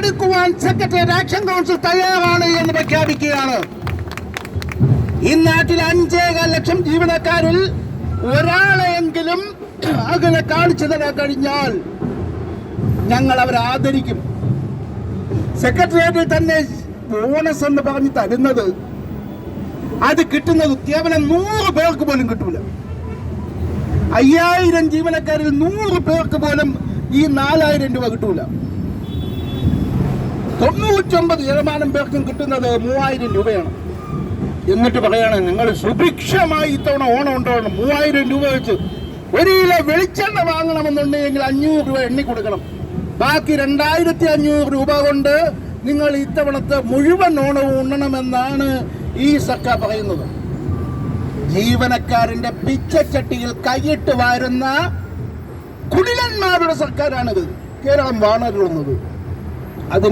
എടുക്കുവാൻ secretariat action council തയ്യാറാണ് എന്ന് പ്രഖ്യാപിക്കുകയാണ്. ഈ നാട്ടിൽ അഞ്ചേകാൽ ലക്ഷം ജീവനക്കാരിൽ ഒരാളെയെങ്കിലും അങ്ങനെ കാണിച്ചു തരാൻ കഴിഞ്ഞാൽ ഞങ്ങൾ അവരെ ആദരിക്കും. സെക്രട്ടേറിയറ്റിൽ തന്നെ ബോണസ് എന്ന് പറഞ്ഞ് തരുന്നത് അത് കിട്ടുന്നത് കേവലം നൂറ് പേർക്ക് പോലും കിട്ടൂല. അയ്യായിരം ജീവനക്കാരിൽ നൂറ് പേർക്ക് പോലും ഈ നാലായിരം രൂപ കിട്ടൂല. തൊണ്ണൂറ്റൊമ്പത് ശതമാനം പേർക്കും കിട്ടുന്നത് മൂവായിരം രൂപയാണ്. എന്നിട്ട് പറയാണ് നിങ്ങൾ സുഭിക്ഷമായി ഇത്തവണ ഓണം ഉണ്ടാവണം മൂവായിരം രൂപ വെച്ച് ഒരു കിലോ വെളിച്ചെണ്ണ വാങ്ങണമെന്നുണ്ടെങ്കിൽ അഞ്ഞൂറ് രൂപ എണ്ണി കൊടുക്കണം. ബാക്കി രണ്ടായിരത്തി അഞ്ഞൂറ് രൂപ കൊണ്ട് നിങ്ങൾ ഇത്തവണത്തെ മുഴുവൻ ഓണവും ഉണ്ണണമെന്നാണ് ഈ സർക്കാർ പറയുന്നത്. ജീവനക്കാരന്റെ പിച്ചച്ചട്ടിയിൽ കൈയിട്ട് വാരുന്ന കുടിലന്മാരുടെ സർക്കാരാണിത്. കേരളം വാണരുന്നത് അതിന്